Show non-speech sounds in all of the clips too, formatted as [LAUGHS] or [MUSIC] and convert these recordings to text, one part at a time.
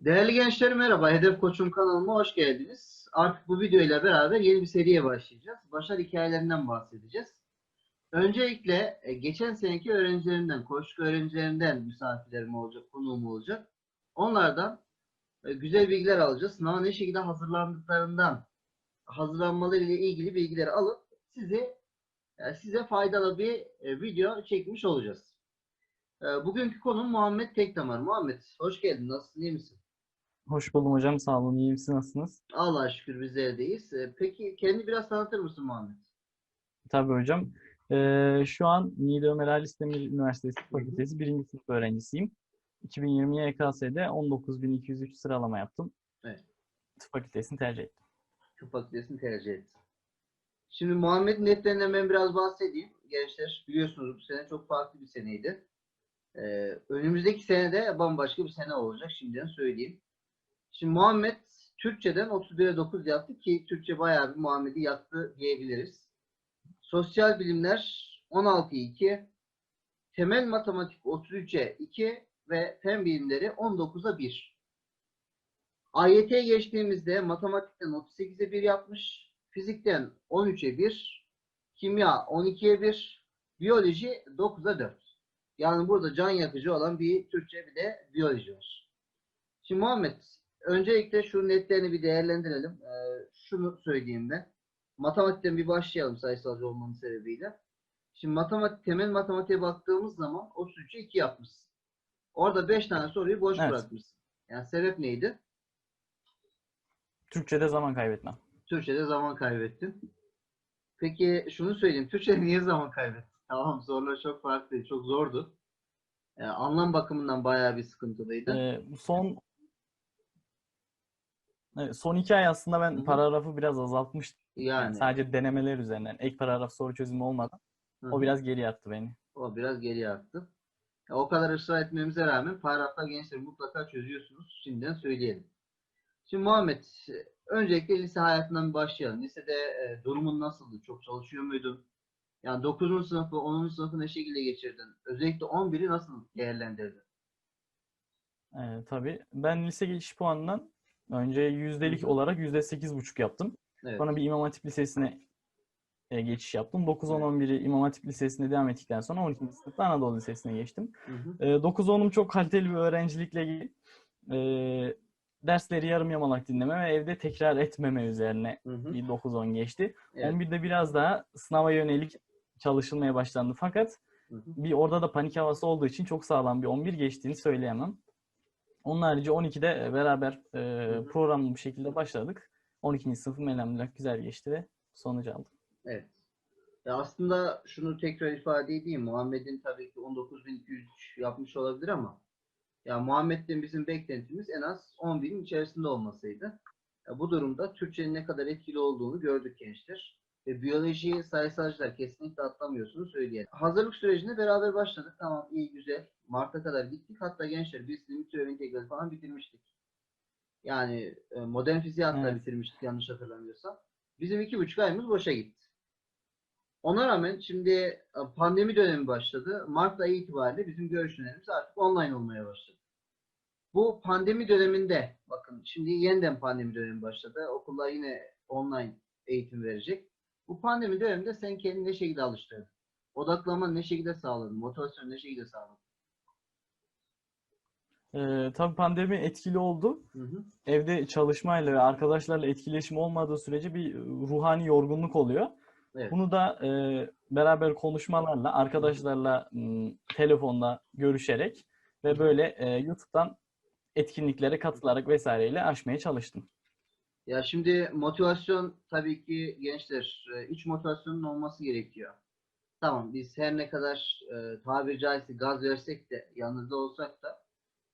Değerli gençler merhaba. Hedef Koçum kanalıma hoş geldiniz. Artık bu video ile beraber yeni bir seriye başlayacağız. Başarı hikayelerinden bahsedeceğiz. Öncelikle e, geçen seneki öğrencilerimden, koçluk öğrencilerinden misafirlerim olacak, konuğum olacak. Onlardan e, güzel bilgiler alacağız. Sınava ne şekilde hazırlandıklarından, hazırlanmaları ile ilgili bilgileri alıp sizi e, size faydalı bir video çekmiş olacağız. Bugünkü konum Muhammed Tekdamar. Muhammed hoş geldin. Nasılsın? iyi misin? Hoş buldum hocam. Sağ olun. İyiyim. Siz nasılsınız? Allah'a şükür bizler deyiz. Ee, Peki kendini biraz tanıtır mısın Muhammed? Tabii hocam. Ee, şu an Niğde Ömer Ali Demir Üniversitesi Fakültesi 1. sınıf öğrencisiyim. 2020 YKS'de 19.203 sıralama yaptım. Evet. Tıp Fakültesini tercih ettim. Tıp fakültesini tercih et. Şimdi Muhammed'in netlerinden ben biraz bahsedeyim. Gençler biliyorsunuz bu sene çok farklı bir seneydi. Ee, önümüzdeki sene de bambaşka bir sene olacak. Şimdiden söyleyeyim. Şimdi Muhammed Türkçeden 31'e 9 yaptı ki Türkçe bayağı bir Muhammed'i yaktı diyebiliriz. Sosyal bilimler 16'ya 2, temel matematik 33'e 2 ve fen bilimleri 19'a 1. AYT'ye geçtiğimizde matematikten 38'e 1 yapmış, fizikten 13'e 1, kimya 12'ye 1, biyoloji 9'a 4. Yani burada can yakıcı olan bir Türkçe bir de biyoloji var. Şimdi Muhammed, öncelikle şu netlerini bir değerlendirelim. Ee, şunu söyleyeyim ben. Matematikten bir başlayalım sayısalcı olmanın sebebiyle. Şimdi matematik, temel matematiğe baktığımız zaman 33'e 2 yapmışsın. Orada 5 tane soruyu boş Evet. bırakmışsın. Yani sebep neydi? Türkçe'de zaman kaybetmem. Türkçe'de zaman kaybettin. Peki şunu söyleyeyim. Türkçe'de niye zaman kaybettin? Tamam sorular çok farklıydı. Çok zordu. Yani anlam bakımından bayağı bir sıkıntılıydı. Ee, son Evet, son iki ay aslında ben hı. paragrafı biraz azaltmıştım. Yani Yani sadece denemeler üzerinden. Ek paragraf soru çözümü olmadan. hı O biraz geri attı beni. O biraz geriye attı. O kadar ısrar etmemize rağmen paragraflar gençler mutlaka çözüyorsunuz. Şimdiden söyleyelim. Şimdi Muhammed, öncelikle lise hayatından başlayalım. Lisede e, durumun nasıldı? Çok çalışıyor muydun? Yani 9. sınıfı, 10. sınıfı ne şekilde geçirdin? Özellikle 11'i nasıl değerlendirdin? Ee, tabii. Ben lise geçiş puanından önce yüzdelik olarak yüzde sekiz buçuk yaptım. Evet. Sonra bir İmam Hatip Lisesi'ne e, geçiş yaptım. 9-10-11'i İmam Hatip Lisesi'nde devam ettikten sonra 12. sınıfta Anadolu Lisesi'ne geçtim. Hı hı. E, 9-10'um çok kaliteli bir öğrencilikle ilgili, e, dersleri yarım yamalak dinleme ve evde tekrar etmeme üzerine Hı hı. bir 9-10 geçti. Evet. 11'de biraz daha sınava yönelik çalışılmaya başlandı. Fakat Hı hı. bir orada da panik havası olduğu için çok sağlam bir 11 geçtiğini söyleyemem. Onun harici 12'de beraber e, programlı bir şekilde başladık. 12. sınıfım elhamdülillah güzel geçti ve sonucu aldım. Evet. Ya aslında şunu tekrar ifade edeyim. Muhammed'in tabii ki 19.203 yapmış olabilir ama ya Muhammed'den bizim beklentimiz en az 10.000'in içerisinde olmasıydı. Ya bu durumda Türkçenin ne kadar etkili olduğunu gördük gençler. Ve biyoloji, sayısalcılar kesinlikle atlamıyorsunuz söyleyelim. Hazırlık sürecine beraber başladık. Tamam iyi güzel. Mart'a kadar gittik. Hatta gençler biz limit teori integrali falan bitirmiştik. Yani e, modern fiziği hatta Evet. bitirmiştik yanlış hatırlamıyorsam. Bizim iki buçuk ayımız boşa gitti. Ona rağmen şimdi e, pandemi dönemi başladı. Mart ayı itibariyle bizim görüşmelerimiz artık online olmaya başladı. Bu pandemi döneminde bakın şimdi yeniden pandemi dönemi başladı. Okullar yine online eğitim verecek. Bu pandemi döneminde sen kendini ne şekilde alıştırdın? Odaklamanı ne şekilde sağladın? Motivasyonu ne şekilde sağladın? E, tabii pandemi etkili oldu. Hı hı. Evde çalışmayla ve arkadaşlarla etkileşim olmadığı sürece bir ruhani yorgunluk oluyor. Evet. Bunu da e, beraber konuşmalarla, arkadaşlarla m, telefonda görüşerek ve böyle e, YouTube'dan etkinliklere katılarak vesaireyle aşmaya çalıştım. Ya şimdi motivasyon tabii ki gençler e, iç motivasyonun olması gerekiyor. Tamam biz her ne kadar e, tabiri caizse gaz versek de yanınızda olsak da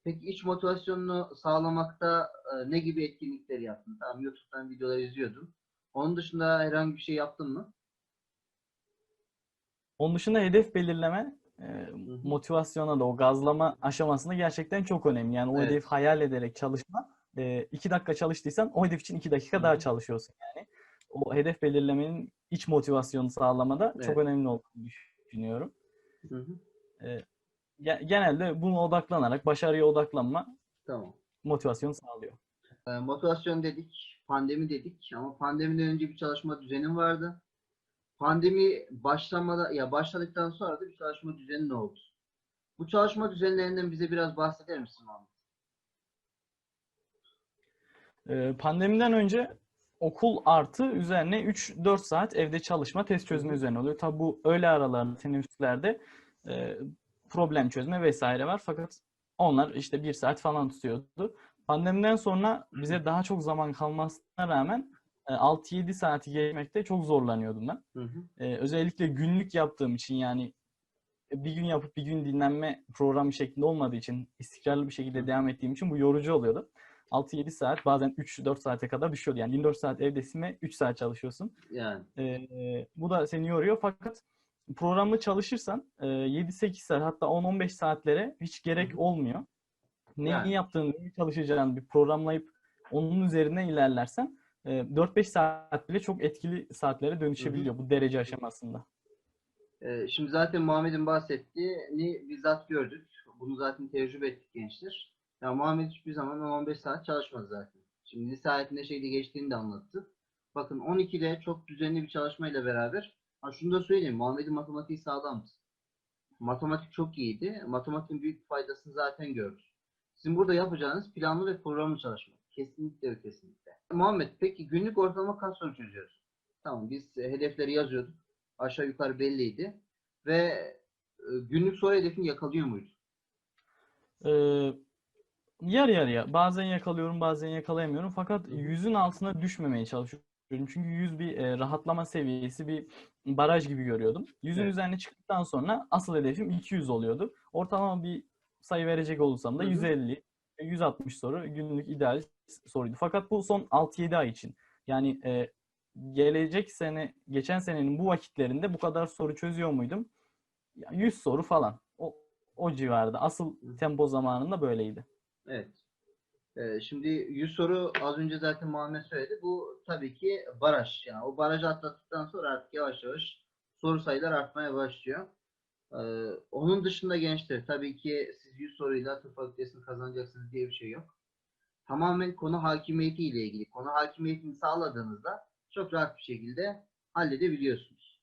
peki iç motivasyonunu sağlamakta e, ne gibi etkinlikler yaptın? Tamam YouTube'dan videolar izliyordun. Onun dışında herhangi bir şey yaptın mı? Onun dışında hedef belirleme e, motivasyona da o gazlama aşamasında gerçekten çok önemli. Yani o Evet. hedefi hayal ederek çalışma. E, iki dakika çalıştıysan o hedef için iki dakika daha çalışıyorsun yani. O hedef belirlemenin iç motivasyonu sağlamada Evet. çok önemli olduğunu düşünüyorum. Hı hı. Ge- Genelde buna odaklanarak başarıya odaklanma Tamam. motivasyon sağlıyor. E, motivasyon dedik, pandemi dedik ama pandemiden önce bir çalışma düzenin vardı. Pandemi başlamada ya başladıktan sonra da bir çalışma düzeni ne oldu? Bu çalışma düzenlerinden bize biraz bahseder misin Mahmut? Ee, Pandemiden önce okul artı üzerine 3-4 saat evde çalışma, test çözme üzerine oluyor. Tabi bu öğle aralarında, teneffüslerde e, problem çözme vesaire var. Fakat onlar işte bir saat falan tutuyordu. Pandemiden sonra bize daha çok zaman kalmasına rağmen e, 6-7 saati geçmekte çok zorlanıyordum ben. Hı hı. Ee, özellikle günlük yaptığım için yani bir gün yapıp bir gün dinlenme programı şeklinde olmadığı için istikrarlı bir şekilde devam ettiğim için bu yorucu oluyordu. 6-7 saat bazen 3-4 saate kadar düşüyordu. Yani 24 saat evdesin ve 3 saat çalışıyorsun. Yani Ee, bu da seni yoruyor fakat programlı çalışırsan e, 7-8 saat hatta 10-15 saatlere hiç gerek olmuyor. Neyi Yani. yaptığını, neyi çalışacağını bir programlayıp onun üzerine ilerlersen e, 4-5 saat bile çok etkili saatlere dönüşebiliyor bu derece aşamasında. e, şimdi zaten Muhammed'in bahsettiğini bizzat gördük. Bunu zaten tecrübe ettik gençler. Ya Muhammed hiçbir zaman 10-15 saat çalışmadı zaten. Şimdi hayatında şeyde geçtiğini de anlattı. Bakın 12'de çok düzenli bir çalışmayla beraber ha şunu da söyleyeyim. Muhammed'in matematiği sağlamdı. Matematik çok iyiydi. Matematiğin büyük faydasını zaten gördük. Sizin burada yapacağınız planlı ve programlı çalışmak. Kesinlikle ve kesinlikle. Muhammed peki günlük ortalama kaç soru çözüyoruz? Tamam biz hedefleri yazıyorduk. Aşağı yukarı belliydi. Ve e, günlük soru hedefini yakalıyor muyuz? Ee, yarı yarıya. Bazen yakalıyorum, bazen yakalayamıyorum. Fakat yüzün altına düşmemeye çalışıyorum. Çünkü yüz bir e, rahatlama seviyesi, bir baraj gibi görüyordum. Yüzün Evet. üzerine çıktıktan sonra asıl hedefim 200 oluyordu. Ortalama bir sayı verecek olursam da Hı hı. 150, 160 soru günlük ideal soruydu. Fakat bu son 6-7 ay için. Yani e, gelecek sene, geçen senenin bu vakitlerinde bu kadar soru çözüyor muydum? Ya 100 soru falan. O, o civarda. Asıl tempo zamanında böyleydi. Evet. Ee, şimdi 100 soru az önce zaten Muhammed söyledi. Bu tabii ki baraj. Yani o barajı atlattıktan sonra artık yavaş yavaş soru sayılar artmaya başlıyor. Ee, onun dışında gençler tabii ki siz 100 soruyla tıp fakültesini kazanacaksınız diye bir şey yok. Tamamen konu hakimiyeti ile ilgili. Konu hakimiyetini sağladığınızda çok rahat bir şekilde halledebiliyorsunuz.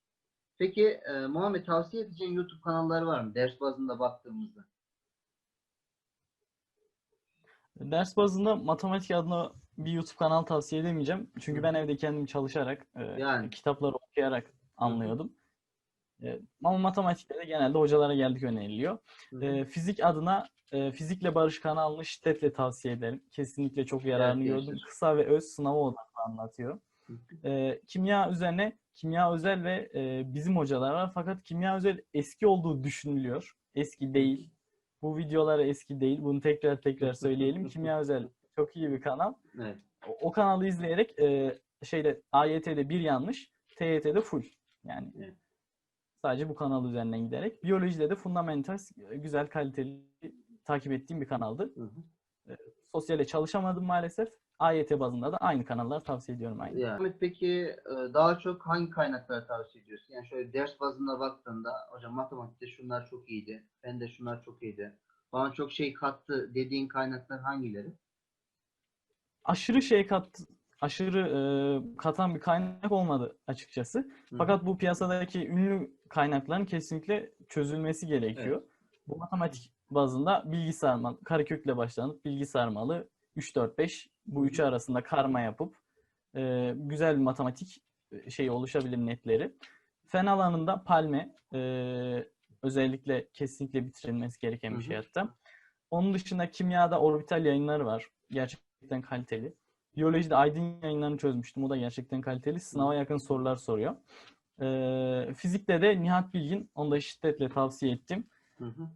Peki e, Muhammed tavsiye edeceğin YouTube kanalları var mı? Ders bazında baktığımızda. Ders bazında matematik adına bir YouTube kanal tavsiye edemeyeceğim. Çünkü ben evde kendim çalışarak, e, Yani. kitapları okuyarak anlıyordum. E, ama matematikte de genelde hocalara geldik öneriliyor. E, fizik adına e, Fizikle Barış kanalını şiddetle tavsiye ederim. Kesinlikle çok yararını Evet, gördüm. Kısa ve öz sınava odaklı anlatıyor. E, kimya üzerine kimya özel ve e, bizim hocalar var. Fakat kimya özel eski olduğu düşünülüyor. Eski değil. Bu videoları eski değil. Bunu tekrar tekrar söyleyelim. Kimya özel çok iyi bir kanal. Evet. O, o kanalı izleyerek e, şeyde AYT'de bir yanlış, TYT'de full. Yani Evet. sadece bu kanal üzerinden giderek. Biyolojide de fundamental e, güzel kaliteli takip ettiğim bir kanaldı. Hı hı. Sosyale çalışamadım maalesef. AYT bazında da aynı kanalları tavsiye ediyorum aynı. Yani. Ahmet peki e, daha çok hangi kaynakları tavsiye ediyorsun? Yani şöyle ders bazında baktığında hocam matematikte şunlar çok iyiydi. Ben de şunlar çok iyiydi. Bana çok şey kattı dediğin kaynaklar hangileri? Aşırı şey kat aşırı e, katan bir kaynak olmadı açıkçası. Hı. Fakat bu piyasadaki ünlü kaynakların kesinlikle çözülmesi gerekiyor. Bu matematik bazında bilgi sarmalı, karekökle başlanıp bilgi sarmalı 3 4 5 bu üçü arasında karma yapıp e, güzel bir matematik şeyi oluşabilir netleri. Fen alanında Palme e, özellikle kesinlikle bitirilmesi gereken bir şey hatta. Onun dışında kimyada orbital yayınları var. Gerçekten kaliteli. Biyolojide Aydın yayınlarını çözmüştüm. O da gerçekten kaliteli. Sınava yakın sorular soruyor. Ee, fizikte de Nihat Bilgin. Onu da şiddetle tavsiye ettim. Hı hı.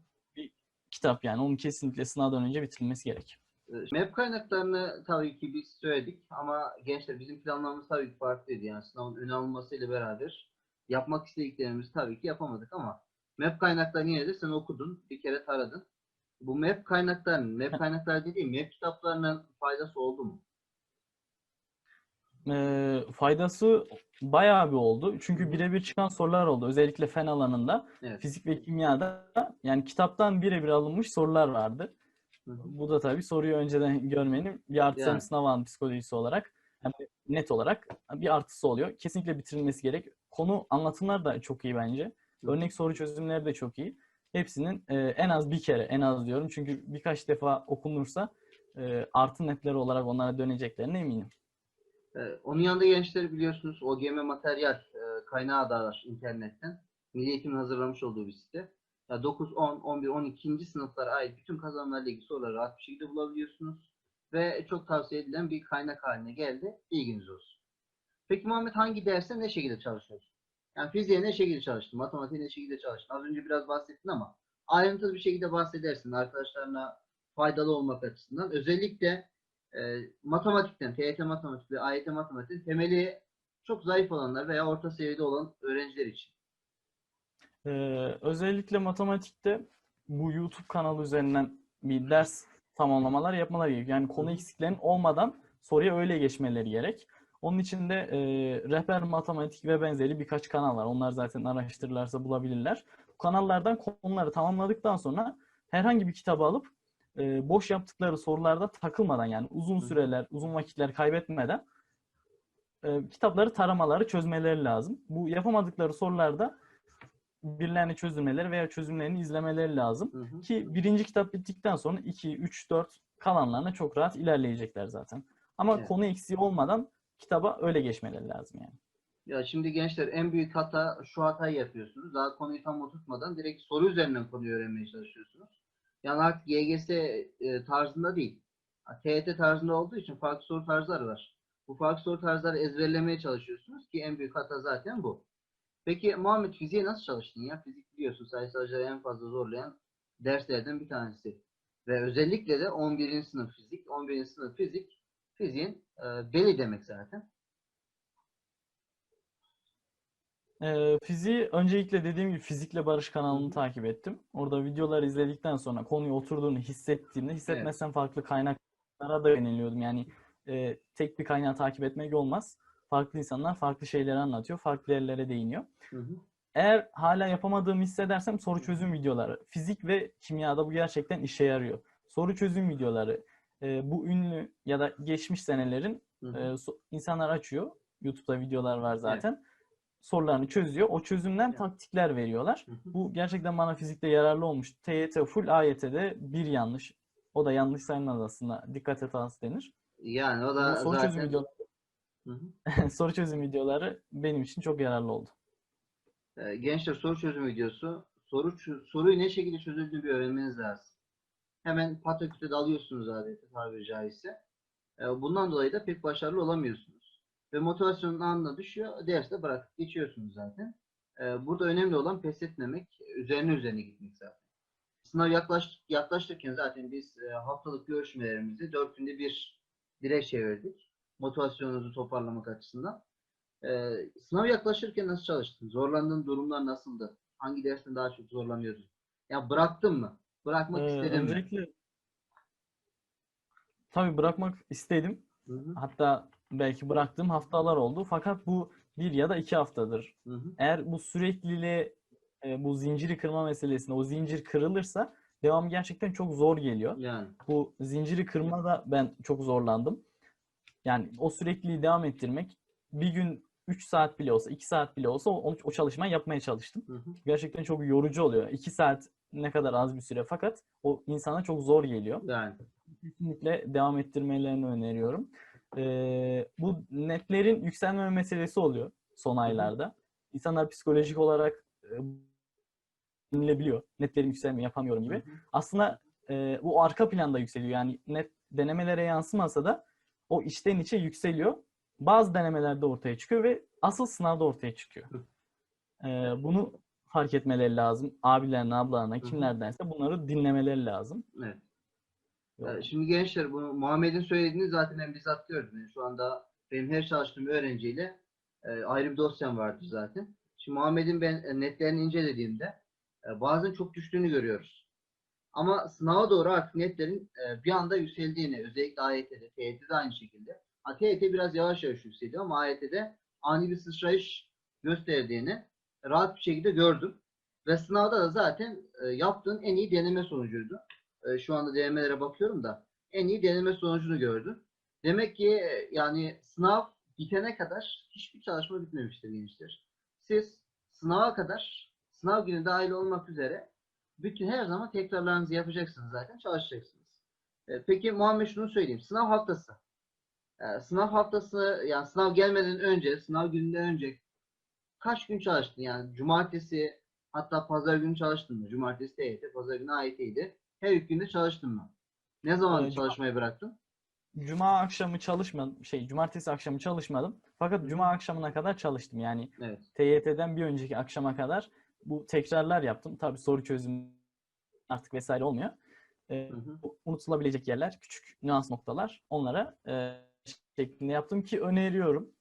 Kitap yani. Onun kesinlikle sınavdan önce bitirilmesi gerek. E, MEP kaynaklarını tabii ki biz söyledik ama gençler bizim planlarımız tabii ki farklıydı. Yani sınavın öne alınmasıyla beraber yapmak istediklerimizi tabii ki yapamadık ama MEP kaynaklarını yine de sen okudun. Bir kere taradın. Bu MEP kaynaklarının, MEP kaynaklar dediğim MEP kitaplarının faydası oldu mu? Ee, faydası bayağı bir oldu. Çünkü birebir çıkan sorular oldu. Özellikle fen alanında. Evet. Fizik ve kimyada yani kitaptan birebir alınmış sorular vardı. Bu da tabii soruyu önceden görmenin bir artısı Yani. sınav anı psikolojisi olarak hem net olarak bir artısı oluyor. Kesinlikle bitirilmesi gerek. Konu anlatımlar da çok iyi bence. Örnek soru çözümleri de çok iyi. Hepsinin e, en az bir kere, en az diyorum. Çünkü birkaç defa okunursa e, artı netleri olarak onlara döneceklerine eminim. Ee, onun yanında gençleri biliyorsunuz OGM materyal e, kaynağı da var internetten. Milli Eğitim'in hazırlamış olduğu bir site. Ya 9, 10, 11, 12. sınıflara ait bütün kazanımlarla ilgili soruları rahat bir şekilde bulabiliyorsunuz. Ve çok tavsiye edilen bir kaynak haline geldi. İlginiz olsun. Peki Muhammed hangi derste ne şekilde çalışıyorsun? Yani fiziğe ne şekilde çalıştın? Matematiğe ne şekilde çalıştın? Az önce biraz bahsettin ama ayrıntılı bir şekilde bahsedersin arkadaşlarına faydalı olmak açısından. Özellikle e, matematikten, TYT matematik ve AYT matematik temeli çok zayıf olanlar veya orta seviyede olan öğrenciler için. Ee, özellikle matematikte bu YouTube kanalı üzerinden bir ders tamamlamalar yapmaları gerekiyor. Yani konu eksiklerin olmadan soruya öyle geçmeleri gerek. Onun için de e, rehber matematik ve benzeri birkaç kanal var. Onlar zaten araştırırlarsa bulabilirler. Bu kanallardan konuları tamamladıktan sonra herhangi bir kitabı alıp e, boş yaptıkları sorularda takılmadan yani uzun süreler, uzun vakitler kaybetmeden e, kitapları taramaları çözmeleri lazım. Bu yapamadıkları sorularda birilerini çözülmeleri veya çözümlerini izlemeleri lazım. Hı hı. Ki birinci kitap bittikten sonra 2, 3, 4 kalanlarına çok rahat ilerleyecekler zaten. Ama Evet. konu eksiği olmadan kitaba öyle geçmeleri lazım yani. Ya şimdi gençler en büyük hata şu hatayı yapıyorsunuz. Daha konuyu tam oturtmadan direkt soru üzerinden konuyu öğrenmeye çalışıyorsunuz. Yani artık YGS e, tarzında değil. TYT tarzında olduğu için farklı soru tarzları var. Bu farklı soru tarzları ezberlemeye çalışıyorsunuz ki en büyük hata zaten bu. Peki Muhammed fiziğe nasıl çalıştın ya? Fizik biliyorsun sayısalcıları en fazla zorlayan derslerden bir tanesi. Ve özellikle de 11. sınıf fizik. 11. sınıf fizik fiziğin e, beli demek zaten. Ee, fiziği öncelikle dediğim gibi Fizikle Barış kanalını takip ettim. Orada videoları izledikten sonra konuyu oturduğunu hissettiğimde, hissetmezsem farklı kaynaklara da yöneliyordum. Yani e, tek bir kaynağı takip etmek olmaz. Farklı insanlar farklı şeyleri anlatıyor, farklı yerlere değiniyor. Hı hı. Eğer hala yapamadığımı hissedersem soru çözüm videoları. Fizik ve kimyada bu gerçekten işe yarıyor. Soru çözüm videoları. e, bu ünlü ya da geçmiş senelerin Hı e, hı. so- insanlar açıyor. YouTube'da videolar var zaten. Sorularını çözüyor. O çözümden Evet. taktikler veriyorlar. Hı hı. Bu gerçekten bana fizikte yararlı olmuş. TYT full AYT'de bir yanlış. O da yanlış sayılmaz aslında. Dikkat hatası denir. Yani o da soru çözüm zaten videoları, Hı hı. [LAUGHS] soru çözüm videoları benim için çok yararlı oldu. Ee, gençler soru çözüm videosu. Soru soruyu ne şekilde çözüldüğünü bir öğrenmeniz lazım. Hemen pataküte dalıyorsunuz adeta tabiri caizse. Ee, bundan dolayı da pek başarılı olamıyorsunuz. Ve motivasyonun anında düşüyor. Derste bırakıp geçiyorsunuz zaten. Ee, burada önemli olan pes etmemek, üzerine üzerine gitmek zaten. Sınav yaklaş, yaklaşırken zaten biz e, haftalık görüşmelerimizi dört günde bir dire çevirdik. Motivasyonunuzu toparlamak açısından. Ee, sınav yaklaşırken nasıl çalıştın? Zorlandığın durumlar nasıldı? Hangi dersten daha çok zorlanıyordun? Ya bıraktın mı? Bırakmak Ee, istedin mi? öncelikle tabii bırakmak istedim. Hı hı, Hatta belki bıraktığım haftalar oldu. Fakat bu bir ya da iki haftadır. hı hı. Eğer bu sürekliliğe, e, bu zinciri kırma meselesinde o zincir kırılırsa devam gerçekten çok zor geliyor. Yani. Bu zinciri kırmada ben çok zorlandım. Yani o sürekliliği devam ettirmek bir gün 3 saat bile olsa, 2 saat bile olsa o, o çalışmayı yapmaya çalıştım. Hı hı. Gerçekten çok yorucu oluyor. 2 saat ne kadar az bir süre fakat o insana çok zor geliyor. Yani. Kesinlikle devam ettirmelerini öneriyorum. Ee, bu netlerin yükselme meselesi oluyor son aylarda. İnsanlar psikolojik olarak e, biliyor. Netlerim yükselmiyor, yapamıyorum gibi. Hı hı. Aslında e, bu arka planda yükseliyor. Yani net denemelere yansımasa da o içten içe yükseliyor. Bazı denemelerde ortaya çıkıyor ve asıl sınavda ortaya çıkıyor. E, bunu fark etmeleri lazım. Abilerine, ablalarına, kimlerdense bunları dinlemeleri lazım. Evet. Ee, Şimdi gençler bu Muhammed'in söylediğini zaten ben bizzat gördüm. Yani şu anda benim her çalıştığım öğrenciyle e, ayrı bir dosyam vardı zaten. Şimdi Muhammed'in ben e, netlerini incelediğimde e, bazen çok düştüğünü görüyoruz. Ama sınava doğru artık netlerin e, bir anda yükseldiğini, özellikle AYT'de, TYT'de aynı şekilde. TYT biraz yavaş yavaş yükseliyor ama AYT'de ani bir sıçrayış gösterdiğini rahat bir şekilde gördüm. Ve sınavda da zaten e, yaptığın en iyi deneme sonucuydu. E, şu anda denemelere bakıyorum da en iyi deneme sonucunu gördü. Demek ki e, yani sınav bitene kadar hiçbir çalışma bitmemiştir gençler. Siz sınava kadar sınav günü dahil olmak üzere bütün her zaman tekrarlarınızı yapacaksınız zaten çalışacaksınız. E, Peki Muhammed şunu söyleyeyim. Sınav haftası. E, Sınav haftası yani sınav gelmeden önce, sınav gününden önce kaç gün çalıştın? Yani cumartesi hatta pazar günü çalıştın mı? Cumartesi TYT, pazar günü AYT'ydi. Her iki günde çalıştın mı? Ne zaman Evet, çalışmayı bıraktın? Cuma akşamı çalışmadım. Şey, cumartesi akşamı çalışmadım. Fakat cuma akşamına kadar çalıştım. Yani Evet. TYT'den bir önceki akşama kadar bu tekrarlar yaptım. Tabii soru çözüm artık vesaire olmuyor. Ee, Hı hı. unutulabilecek yerler, küçük nüans noktalar onlara e, şeklinde yaptım ki öneriyorum.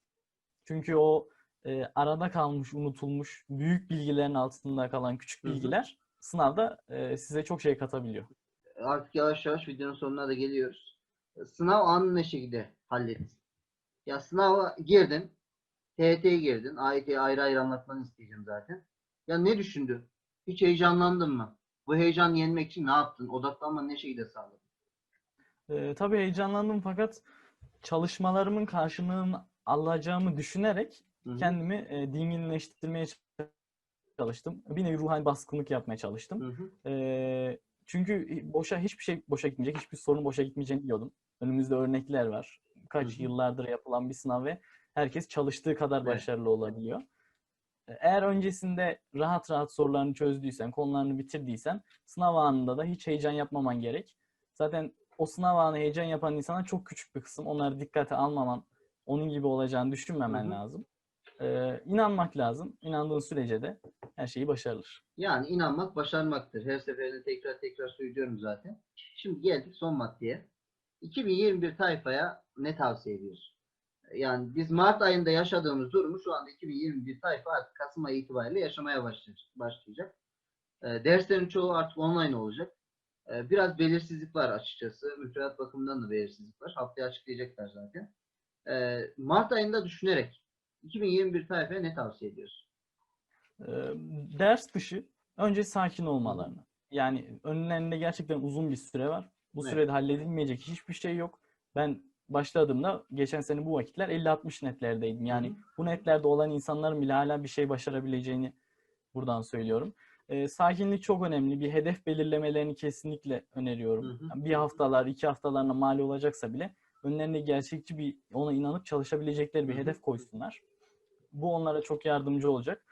Çünkü o e, arada kalmış, unutulmuş, büyük bilgilerin altında kalan küçük Hı hı. bilgiler sınavda e, size çok şey katabiliyor. Artık yavaş yavaş videonun sonuna da geliyoruz. Sınav anını ne şekilde hallettin? Ya sınava girdin. TYT'ye girdin. AYT'yi ayrı ayrı anlatmanı isteyeceğim zaten. Ya ne düşündün? Hiç heyecanlandın mı? Bu heyecanı yenmek için ne yaptın? Odaklanmanı ne şekilde sağladın? E, tabii heyecanlandım fakat çalışmalarımın karşılığını alacağımı düşünerek Hı hı. kendimi e, dinginleştirmeye çalıştım. Bir nevi ruhani baskınlık yapmaya çalıştım. Hı hı. Ee, çünkü boşa hiçbir şey boşa gitmeyecek, hiçbir sorun boşa gitmeyeceğini biliyordum. Önümüzde örnekler var. Kaç Hı hı. yıllardır yapılan bir sınav ve herkes çalıştığı kadar Evet. başarılı olabiliyor. Eğer öncesinde rahat rahat sorularını çözdüysen, konularını bitirdiysen sınav anında da hiç heyecan yapmaman gerek. Zaten o sınav anı heyecan yapan insana çok küçük bir kısım. Onları dikkate almaman, onun gibi olacağını düşünmemen Hı hı. lazım. Ee, inanmak lazım. İnandığın sürece de her şeyi başarılır. Yani inanmak başarmaktır. Her seferinde tekrar tekrar söylüyorum zaten. Şimdi geldik son maddeye. 2021 tayfaya ne tavsiye ediyorsun? Yani biz Mart ayında yaşadığımız durumu şu anda 2021 tayfa artık Kasım ayı itibariyle yaşamaya başlayacak. E, derslerin çoğu artık online olacak. E, biraz belirsizlik var açıkçası. Müfredat bakımından da belirsizlik var. Haftaya açıklayacaklar zaten. E, Mart ayında düşünerek 2021 tayfaya ne tavsiye ediyorsun? Ee, ders dışı önce sakin olmalarını. Yani önlerinde gerçekten uzun bir süre var. Bu Evet. sürede halledilmeyecek hiçbir şey yok. Ben başladığımda geçen sene bu vakitler 50-60 netlerdeydim. Yani Hı bu netlerde olan insanların bile hala bir şey başarabileceğini buradan söylüyorum. Ee, sakinlik çok önemli. Bir hedef belirlemelerini kesinlikle öneriyorum. Hı hı. Yani bir haftalar, iki haftalarına mal olacaksa bile önlerine gerçekçi bir ona inanıp çalışabilecekleri bir Hı hı. hedef koysunlar. Bu onlara çok yardımcı olacak.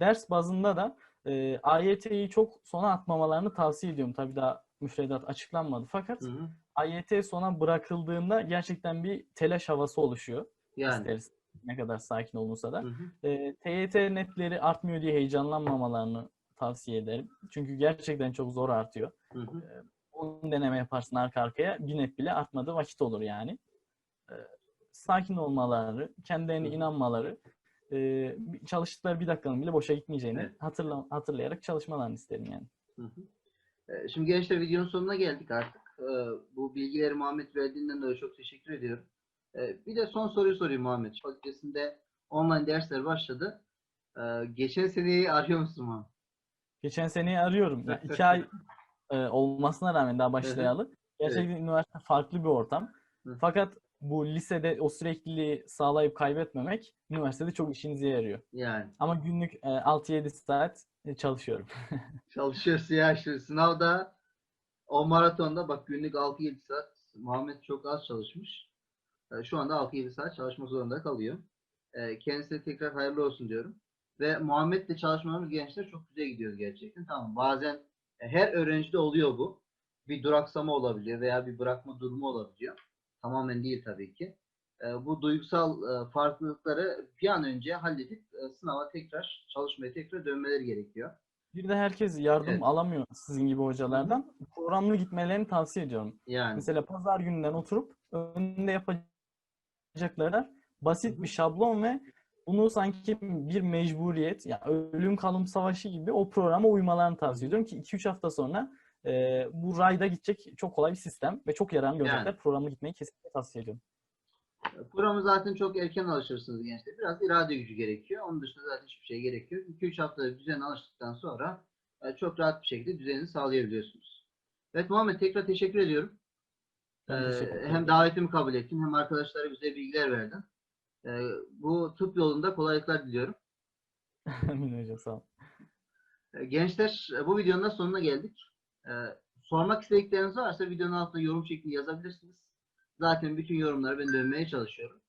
Ders bazında da e, AYT'yi çok sona atmamalarını tavsiye ediyorum. Tabii daha müfredat açıklanmadı. Fakat Hı hı. AYT sona bırakıldığında gerçekten bir telaş havası oluşuyor. Yani. İsteriz ne kadar sakin olunsa da. Hı hı. E, TYT netleri artmıyor diye heyecanlanmamalarını tavsiye ederim. Çünkü gerçekten çok zor artıyor. Hı hı. 10 deneme yaparsın arka arkaya bir net bile artmadığı vakit olur yani. E, sakin olmaları, kendilerine Hı inanmaları, e, çalıştıkları bir dakikanın bile boşa gitmeyeceğini Evet. hatırla, hatırlayarak çalışmalarını isterim yani. Hı hı. Ee, Şimdi gençler videonun sonuna geldik artık. Ee, Bu bilgileri Muhammed verdiğinden dolayı çok teşekkür ediyorum. Ee, Bir de son soruyu sorayım Muhammed. Fakültesinde online dersler başladı. Geçen seneyi arıyor musun Muhammed? Geçen seneyi arıyorum. Ya [LAUGHS] iki ay e, olmasına rağmen daha başlayalı. Gerçekten üniversite farklı bir ortam. Hı. Fakat bu lisede o sürekliliği sağlayıp kaybetmemek üniversitede çok işinize yarıyor. Yani Ama günlük e, 6-7 saat e, çalışıyorum. [LAUGHS] çalışıyorsun ya işte sınavda o maratonda bak günlük 6-7 saat Muhammed çok az çalışmış. Ee, Şu anda 6-7 saat çalışmak zorunda kalıyor. Ee, Kendisine tekrar hayırlı olsun diyorum. Ve Muhammed'le çalışmalarımız gençler çok güzel gidiyoruz gerçekten. Tamam bazen e, her öğrencide oluyor bu. Bir duraksama olabiliyor veya bir bırakma durumu olabiliyor. Tamamen değil tabii ki. Ee, Bu duygusal e, farklılıkları bir an önce halledip e, sınava tekrar çalışmaya tekrar dönmeleri gerekiyor. Bir de herkes yardım Evet. alamıyor sizin gibi hocalardan. Programlı gitmelerini tavsiye ediyorum. Yani Mesela pazar gününden oturup önünde yapacakları basit bir şablon ve bunu sanki bir mecburiyet, ya ölüm kalım savaşı gibi o programa uymalarını tavsiye ediyorum ki 2-3 hafta sonra e, bu rayda gidecek çok kolay bir sistem ve çok yararlı görecekler. Yani. Programlı gitmeyi kesinlikle tavsiye ediyorum. Programı zaten çok erken alışırsınız gençler. Biraz irade gücü gerekiyor. Onun dışında zaten hiçbir şey gerekiyor. 2-3 haftada düzene alıştıktan sonra e, çok rahat bir şekilde düzenini sağlayabiliyorsunuz. Evet Muhammed tekrar teşekkür ediyorum. Ee, hem davetimi kabul ettin hem arkadaşlara güzel bilgiler verdin. Ee, bu tıp yolunda kolaylıklar diliyorum. [LAUGHS] Amin hocam sağ ol. Ee, Gençler e, bu videonun da sonuna geldik. Ee, sormak istedikleriniz varsa videonun altına yorum şeklinde yazabilirsiniz. Zaten bütün yorumları ben dönmeye çalışıyorum.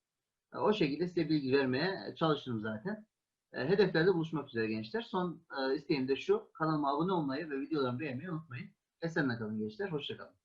Ee, O şekilde size bilgi vermeye çalışırım zaten. Ee, Hedeflerde buluşmak üzere gençler. Son e, isteğim de şu. Kanalıma abone olmayı ve videolarımı beğenmeyi unutmayın. Esenle kalın gençler. Hoşçakalın.